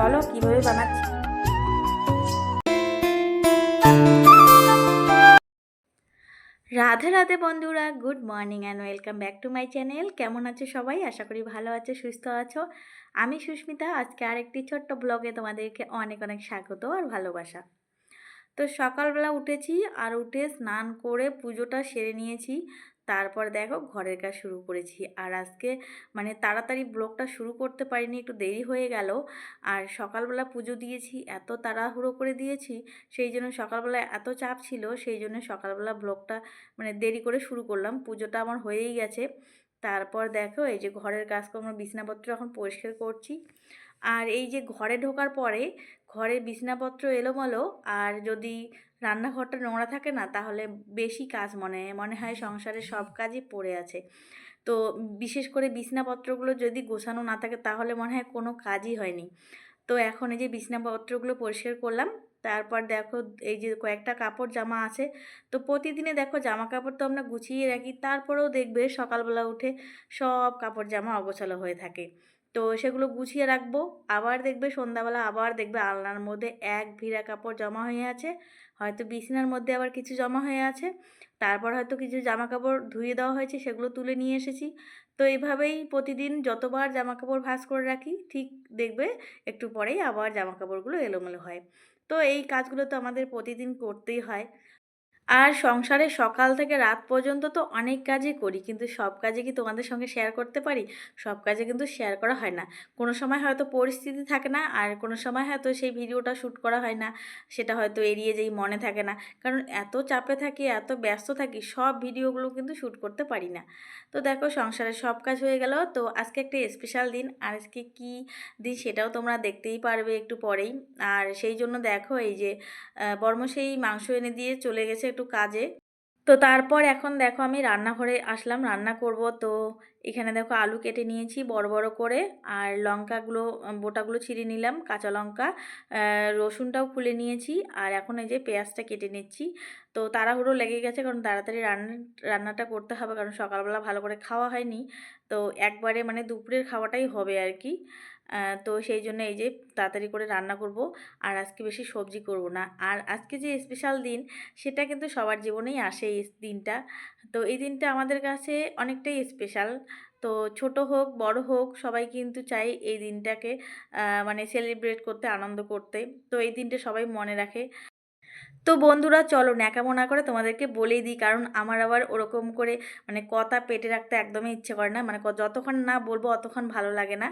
চলো কীভাবে বানাচ্ছি? রাধে রাধে বন্ধুরা, good morning and welcome back to my channel কেমন আছো সবাই? আশা করি ভালো আছো, সুস্থ আছো। আমি সুস্মিতা, আজকে আরেকটি ছোট্ট ব্লগে তোমাদেরকে অনেক অনেক স্বাগত আর ভালোবাসা। তো সকালবেলা উঠেছি আর উঠে স্নান করে পুজোটা সেরে নিয়েছি। তারপর দেখো ঘরের কাজ শুরু করেছি। আর আজকে মানে তাড়াতাড়ি ব্লগটা শুরু করতে পারিনি, একটু দেরি হয়ে গেল। আর সকালবেলা পুজো দিয়েছি, এত তাড়াহুড়ো করে দিয়েছি, সেই জন্য সকালবেলা এত চাপ ছিল, সেই জন্য সকালবেলা ব্লগটা মানে দেরি করে শুরু করলাম। পুজোটা আমার হয়েই গেছে। তারপর দেখো এই যে ঘরের কাজকর্ম, বিছনাপত্র এখন পরিষ্কার করছি। আর এই যে ঘরে ঢোকার পরে ঘরে বিছনাপত্র এলোমেলো, আর যদি রান্নাঘরটা নোংরা থাকে না, তাহলে বেশি কাজ মনে হয় মনে হয় সংসারের সব কাজই পড়ে আছে। তো বিশেষ করে বিছনাপত্রগুলো যদি গোছানো না থাকে, তাহলে মনে হয় কোনো কাজই হয়নি। তো এখন এই যে বিছনাপত্রগুলো পরিষ্কার করলাম, তারপর দেখো এই যে কয়েকটা কাপড় জামা আছে। তো প্রতিদিনে দেখো জামা কাপড় তো আমরা গুছিয়ে রাখি, তারপরেও দেখবে সকালবেলা উঠে সব কাপড় জামা অগোছালো হয়ে থাকে। তো সেগুলো গুছিয়ে রাখব। আবার দেখবে সন্ধ্যাবেলা আবার দেখবে আলনার মধ্যে এক ভিড়া কাপড় জমা হয়ে আছে। হয়তো বিছানার মধ্যে আবার কিছু জমা হয়ে আছে। তারপর হয়তো কিছু জামা কাপড় ধুয়ে দেওয়া হয়েছে, সেগুলো তুলে নিয়ে এসেছি। তো এইভাবেই প্রতিদিন যতবার জামা কাপড় ভাঁজ করে রাখি, ঠিক দেখবে একটু পরেই আবার জামা কাপড়গুলো এলোমেলো হয়। তো এই কাজগুলো তো আমাদের প্রতিদিন করতেই হয়। আর সংসারে সকাল থেকে রাত পর্যন্ত তো অনেক কাজই করি, কিন্তু সব কাজে কি তোমাদের সঙ্গে শেয়ার করতে পারি? সব কাজে কিন্তু শেয়ার করা হয় না। কোনো সময় হয়তো পরিস্থিতি থাকে না, আর কোনো সময় হয়তো সেই ভিডিওটা শ্যুট করা হয় না, সেটা হয়তো এড়িয়ে যেই মনে থাকে না। কারণ এত চাপে থাকি, এত ব্যস্ত থাকি, সব ভিডিওগুলো কিন্তু শ্যুট করতে পারি না। তো দেখো সংসারের সব কাজ হয়ে গেল, তো আজকে একটা স্পেশাল দিন, আর আজকে কী দিন সেটাও তোমরা দেখতেই পারবে একটু পরেই। আর সেই জন্য দেখো, এই যে বর্ম সেই মাংস এনে দিয়ে চলে গেছে কাজে। তো তারপর এখন দেখো আমি রান্নাঘরে আসলাম, রান্না করব। তো এখানে দেখো আলু কেটে নিয়েছি বড় বড় করে। আর লঙ্কাগুলো, বোটাগুলো ছিঁড়ে নিলাম, কাঁচা লঙ্কা রসুনটাও খুলে নিয়েছি। আর এখন এই যে পেঁয়াজটা কেটে নিচ্ছি। তো তাড়াহুড়ো লেগে গেছে কারণ তাড়াতাড়ি রান্না, রান্নাটা করতে হবে কারণ সকালবেলা ভালো করে খাওয়া হয়নি। তো একবারে মানে দুপুরের খাওয়াটাই হবে আর কি। তো সেই জন্য এই যে তাড়াতাড়ি করে রান্না করব, আর আজকে বেশি সবজি করব না। আর আজকে যে স্পেশাল দিন, সেটা কিন্তু সবার জীবনেই আসে এই দিনটা। তো এই দিনটা আমাদের কাছে অনেকটাই স্পেশাল তো ছোট হোক, বড় হোক, সবাই কিন্তু চাই এই দিনটাকে মানে সেলিব্রেট করতে, আনন্দ করতে। তো এই দিনটা সবাই মনে রাখে। তো বন্ধুরা, চলো ন্যাকামো না করে তোমাদেরকে বলেই দিই, কারণ আমার আবার ওরকম করে মানে কথা পেটে রাখতে একদমই ইচ্ছে করে না। মানে যতক্ষণ না বলব, অতক্ষণ ভালো লাগে না।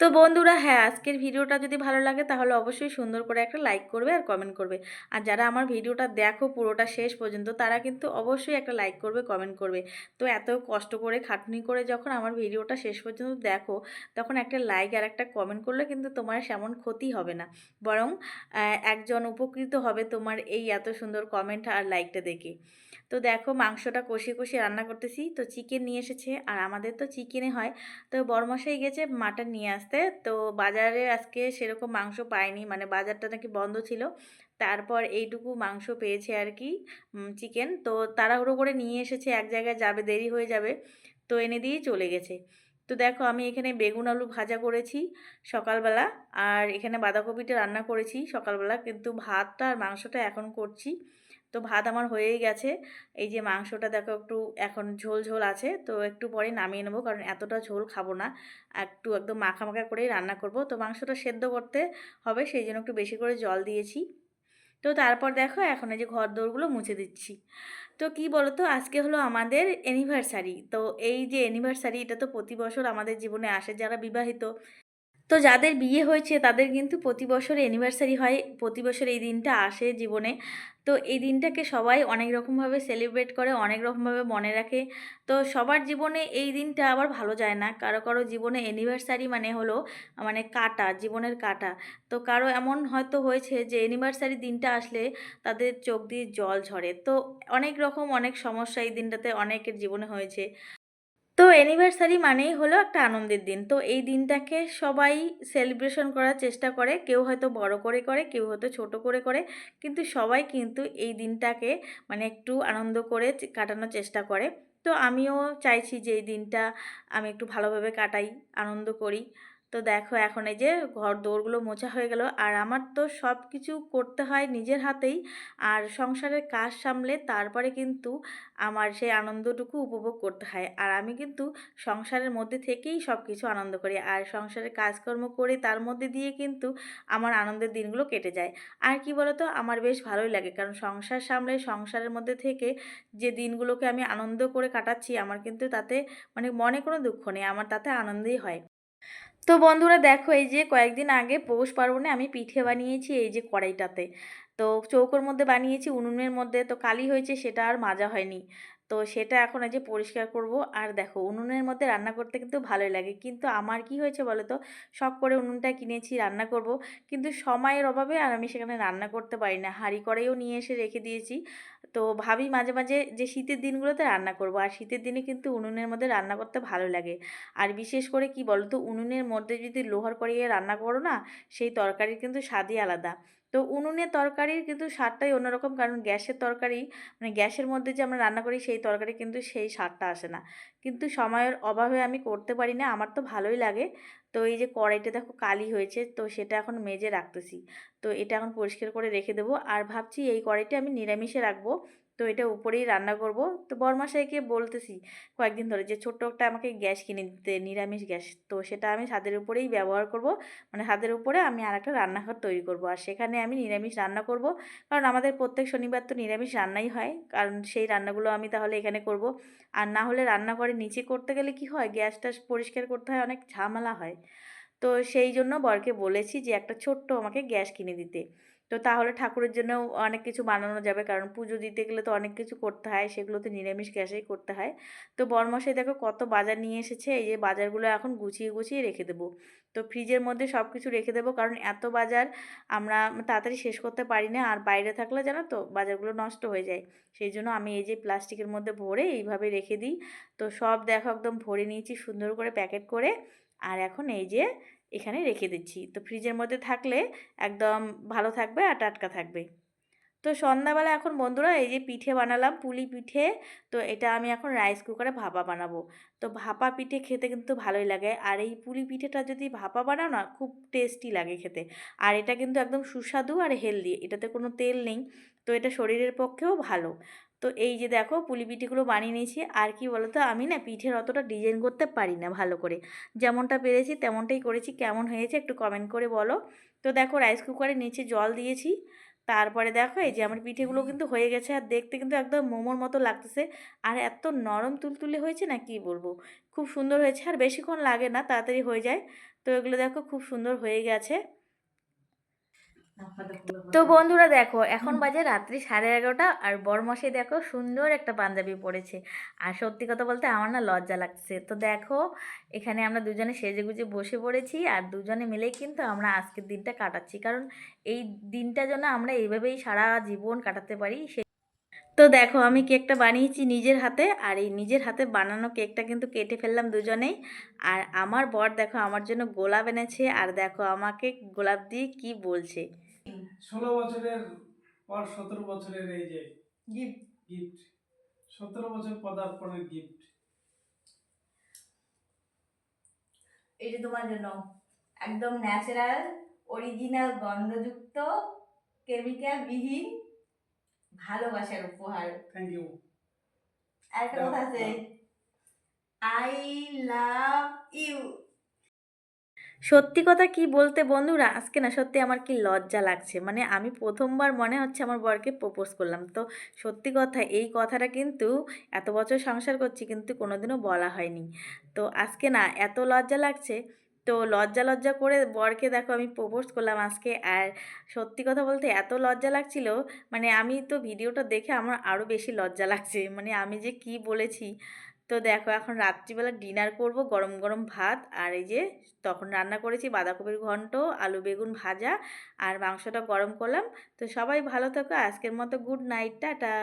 তো বন্ধুরা হ্যাঁ আজকের ভিডিওটা যদি ভালো লাগে তাহলে অবশ্যই সুন্দর করে একটা লাইক করবে আর কমেন্ট করবে। আর যারা আমার ভিডিওটা দেখো পুরোটা শেষ পর্যন্ত, তারা কিন্তু অবশ্যই একটা লাইক করবে, কমেন্ট করবে। তো এত কষ্ট করে, খাটনি করে যখন আমার ভিডিওটা শেষ পর্যন্ত দেখো, তখন একটা লাইক আর একটা কমেন্ট করলে কিন্তু তোমার সেমন ক্ষতি হবে না। বরং একজন উপকৃত হবে তোমার এই এত সুন্দর কমেন্ট আর লাইকটা দেখে। তো দেখো, মাংসটা কষিয়ে কষিয়ে রান্না করতেছি। তো চিকেন নিয়ে এসেছে। আর আমাদের তো চিকেনে হয়। তো বড়মশাই গেছে, মাটন নিয়ে আসতে তো বাজারে আজকে সেরকম মাংস পাইনি মানে বাজারটা নাকি বন্ধ ছিল। তারপর এইটুকু মাংস পেয়েছে আর কি চিকেন তো তাড়াহুড়ো করে নিয়ে এসেছে, এক জায়গায় যাবে, দেরি হয়ে যাবে। তো এনে দিয়েই চলে গেছে। তো দেখো আমি এখানে বেগুন, আলু ভাজা করেছি সকালবেলা আর এখানে বাঁধাকপিটা রান্না করেছি সকালবেলা। কিন্তু ভাতটা আর মাংসটা এখন করছি। তো ভাত আমার হয়েই গেছে। এই যে মাংসটা দেখো একটু এখন ঝোল ঝোল আছে। তো একটু পরে নামিয়ে নেব কারণ এতটা ঝোল খাব না। একটু একদম মাখা মাখা করেই রান্না করব। তো মাংসটা সেদ্ধ করতে হবে সেই জন্য একটু বেশি করে জল দিয়েছি। তো তারপর দেখো এখন এই যে ঘর দৌড়গুলো মুছে দিচ্ছি। তো কি বলতো? আজকে হলো আমাদের অ্যানিভার্সারি তো এই যে অ্যানিভার্সারি এটা তো প্রতি বছর আমাদের জীবনে আসে যারা বিবাহিত। তো যাদের বিয়ে হয়েছে, তাদের কিন্তু প্রতি বছর অ্যানিভার্সারি হয়। প্রতি বছর এই দিনটা আসে জীবনে। তো এই দিনটাকে সবাই অনেক রকমভাবে সেলিব্রেট করে, অনেক রকমভাবে মনে রাখে। তো সবার জীবনে এই দিনটা আবার ভালো যায় না। কারও কারও জীবনে অ্যানিভার্সারি মানে হলো মানে কাটা, জীবনের কাটা। তো কারও এমন হয়তো হয়েছে যে অ্যানিভার্সারি দিনটা আসলে তাদের চোখ দিয়ে জল ঝরে। তো অনেক রকম, অনেক সমস্যা এই দিনটাতে অনেকের জীবনে হয়েছে। তো অ্যানিভার্সারি মানেই হলো একটা আনন্দের দিন। তো এই দিনটাকে সবাই সেলিব্রেশন করার চেষ্টা করে। কেউ হয়তো বড় করে করে, কেউ হয়তো ছোট করে করে। কিন্তু সবাই কিন্তু এই দিনটাকে মানে একটু আনন্দ করে কাটানোর চেষ্টা করে। তো আমিও চাইছি যে এই দিনটা আমি একটু ভালোভাবে কাটাই, আনন্দ করি। তো দেখো এখন এই যে ঘর দৌড়গুলো মোছা হয়ে গেল। আর আমার তো সব কিছু করতে হয় নিজের হাতেই। আর সংসারের কাজ সামলে তারপরে কিন্তু আমার সেই আনন্দটুকু উপভোগ করতে হয়। আর আমি কিন্তু সংসারের মধ্যে থেকেই সব কিছু আনন্দ করি। আর সংসারের কাজকর্ম করে তার মধ্যে দিয়ে কিন্তু আমার আনন্দের দিনগুলো কেটে যায়। আর কি বলতো? আমার বেশ ভালোই লাগে। কারণ সংসার সামলে সংসারের মধ্যে থেকে যে দিনগুলোকে আমি আনন্দ করে কাটাচ্ছি, আমার কিন্তু তাতে মানে মনে কোনো দুঃখ নেই। আমার তাতে আনন্দই হয়। তো বন্ধুরা দেখো, এই যে কয়েকদিন আগে পৌষ পার্বণে আমি পিঠে বানিয়েছি এই যে কড়াইটাতে। তো চৌকোর মধ্যে বানিয়েছি, উনুনের মধ্যে তো কালি হয়েছে, সেটা আর মাজা হয়নি। তো সেটা এখন যে পরিষ্কার করব। আর দেখো, উনুনের মধ্যে রান্না করতে কিন্তু ভালোই লাগে। কিন্তু আমার কি হয়েছে বলো তো শখ করে উনুনটা কিনেছি, রান্না করব। কিন্তু সময়ের অভাবে আর আমি সেখানে রান্না করতে পারি না। হাঁড়ি কড়াইও নিয়ে এসে রেখে দিয়েছি। তো ভাবি মাঝে মাঝে যে শীতের দিনগুলোতে রান্না করব, আর শীতের দিনে কিন্তু উনুনের মধ্যে রান্না করতে ভালো লাগে। আর বিশেষ করে কি বলো তো উনুনের মধ্যে যদি লোহার কড়াইয়ে রান্না করো না, সেই তরকারির কিন্তু স্বাদই আলাদা। তো উনুনে তরকারির কিন্তু স্বাদটাই অন্যরকম। কারণ গ্যাসের তরকারি মানে গ্যাসের মধ্যে যে আমরা রান্না করি, সেই তরকারি কিন্তু সেই স্বাদটা আসে না। কিন্তু সময়ের অভাবে আমি করতে পারি না, আমার তো ভালোই লাগে। তো এই যে কড়াইটা দেখো কালি হয়েছে, তো সেটা এখন মেজে রাখতেছি। তো এটা এখন পরিষ্কার করে রেখে দেবো। আর ভাবছি এই কড়াইটা আমি নিরামিষে রাখব। তো এটা উপরেই রান্না করব। তো বরমাসাইকে বলতেছি কয়েকদিন ধরে যে, ছোট্ট একটা আমাকে গ্যাস কিনে দিতে, নিরামিষ গ্যাস। তো সেটা আমি ছাদের উপরেই ব্যবহার করব। মানে ছাদের উপরে আমি আর একটা রান্নাঘর তৈরি করব। আর সেখানে আমি নিরামিষ রান্না করব। কারণ আমাদের প্রত্যেক শনিবার তো নিরামিষ রান্নাই হয়। কারণ সেই রান্নাগুলো আমি তাহলে এখানে করব। আর না হলে রান্নাঘরে নিচে করতে গেলে কি হয়? গ্যাসটা পরিষ্কার করতে হয়, অনেক ঝামেলা হয়। তো সেই জন্য বরকে বলেছি যে, একটা ছোট্ট আমাকে গ্যাস কিনে দিতে। তো তাহলে ঠাকুরের জন্যও অনেক কিছু বানানো যাবে। কারণ পুজো দিতে গেলে তো অনেক কিছু করতে হয়, সেগুলো তো নিরামিষ গ্যাসেই করতে হয়। তো বরমশাই দেখো কত বাজার নিয়ে এসেছে, এই যে বাজারগুলো এখন গুছিয়ে গুছিয়ে রেখে দেবো। তো ফ্রিজের মধ্যে সব কিছু রেখে দেবো, কারণ এত বাজার আমরা তাড়াতাড়ি শেষ করতে পারি না, আর বাইরে থাকলে জানো তো বাজারগুলো নষ্ট হয়ে যায়। সেই জন্য আমি এই যে প্লাস্টিকের মধ্যে ভরে এইভাবে রেখে দিই। তো সব দেখো একদম ভরে নিয়েছি সুন্দর করে প্যাকেট করে। আর এখন এই যে এখানে রেখে দিচ্ছি। তো ফ্রিজের মধ্যে থাকলে একদম ভালো থাকবে আর টাটকা থাকবে। তো সন্ধ্যাবেলা এখন বন্ধুরা এই যে পিঠে বানালাম, পুলি পিঠে, তো এটা আমি এখন রাইস কুকারে ভাপা বানাবো। তো ভাপা পিঠে খেতে কিন্তু ভালোই লাগে। আর এই পুলি পিঠেটা যদি ভাপা বানাও না, খুব টেস্টি লাগে খেতে। আর এটা কিন্তু একদম সুস্বাদু আর হেলদি এটাতে কোনো তেল নেই। তো এটা শরীরের পক্ষেও ভালো। তো এই যে দেখো পুলি পিঠেগুলো বানিয়ে নিয়েছি। আর কি বলো তো আমি না পিঠের অতটা ডিজাইন করতে পারি না ভালো করে। যেমনটা পেরেছি তেমনটাই করেছি। কেমন হয়েছে একটু কমেন্ট করে বলো। তো দেখো রাইস কুকারে নিচে জল দিয়েছি। তারপরে দেখো এই যে আমার পিঠেগুলো কিন্তু হয়ে গেছে। আর দেখতে কিন্তু একদম মোমোর মতো লাগতেছে। আর এত নরম তুলতুলে হয়েছে না কি বলব? খুব সুন্দর হয়েছে। আর বেশিক্ষণ লাগে না, তাড়াতাড়ি হয়ে যায়। তো এগুলো দেখো খুব সুন্দর হয়ে গেছে। তো বন্ধুরা দেখো এখন বাজে রাত্রি সাড়ে এগারোটা আর বরমশাই দেখো সুন্দর একটা পাঞ্জাবি পরেছে। আর সত্যি কথা বলতে আমার না লজ্জা লাগছে। তো দেখো এখানে আমরা দুজনে সেজে গুজে বসে পড়েছি আর দুজনে মিলেই কিন্তু আমরা আজকের দিনটা কাটাচ্ছি। কারণ এই দিনটা যেন আমরা এইভাবেই সারা জীবন কাটাতে পারি সে তো দেখো আমি কেকটা বানিয়েছি নিজের হাতে আর এই নিজের হাতে বানানো কেকটা কিন্তু কেটে ফেললাম দুজনেই। আর আমার বর দেখো আমার জন্য গোলাপ এনেছে। আর দেখো আমাকে গোলাপ দিয়ে কি বলছে। ষোলো বছরের পর সতেরো বছরের এই যে গিফট গিফট সতেরো বছর পদার্পণের গিফট যে তোমার জন্য একদম ন্যাচারাল অরিজিনাল গন্ধযুক্ত কেমিক্যাল বিহীন ভালোবাসার উপহার। থ্যাংক ইউ একটা কথা আছে। আই লাভ ইউ সত্যি কথা কি বলতে বন্ধুরা? আজকে না সত্যি আমার কি লজ্জা লাগছে। মানে আমি প্রথমবার মনে হচ্ছে আমার বরকে প্রপোজ করলাম। তো সত্যি কথা এই কথাটা কিন্তু এত বছর সংসার করছি কিন্তু কোনোদিনও বলা হয়নি। তো আজকে না এত লজ্জা লাগছে। তো লজ্জা লজ্জা করে বরকে দেখো আমি প্রপোজ করলাম আজকে। আর সত্যি কথা বলতে এত লজ্জা লাগছিল। মানে আমি তো ভিডিওটা দেখে আমার আরও বেশি লজ্জা লাগছে। মানে আমি যে কি বলেছি? তো দেখো এখন রাত্রিবেলা ডিনার করব গরম গরম ভাত, আর এই যে তখন রান্না করেছি বাঁধাকপির ঘন্ট, আলু বেগুন ভাজা আর মাংসটা গরম করলাম। তো সবাই ভালো থাকো, আজকের মতো গুড নাইট টাটা।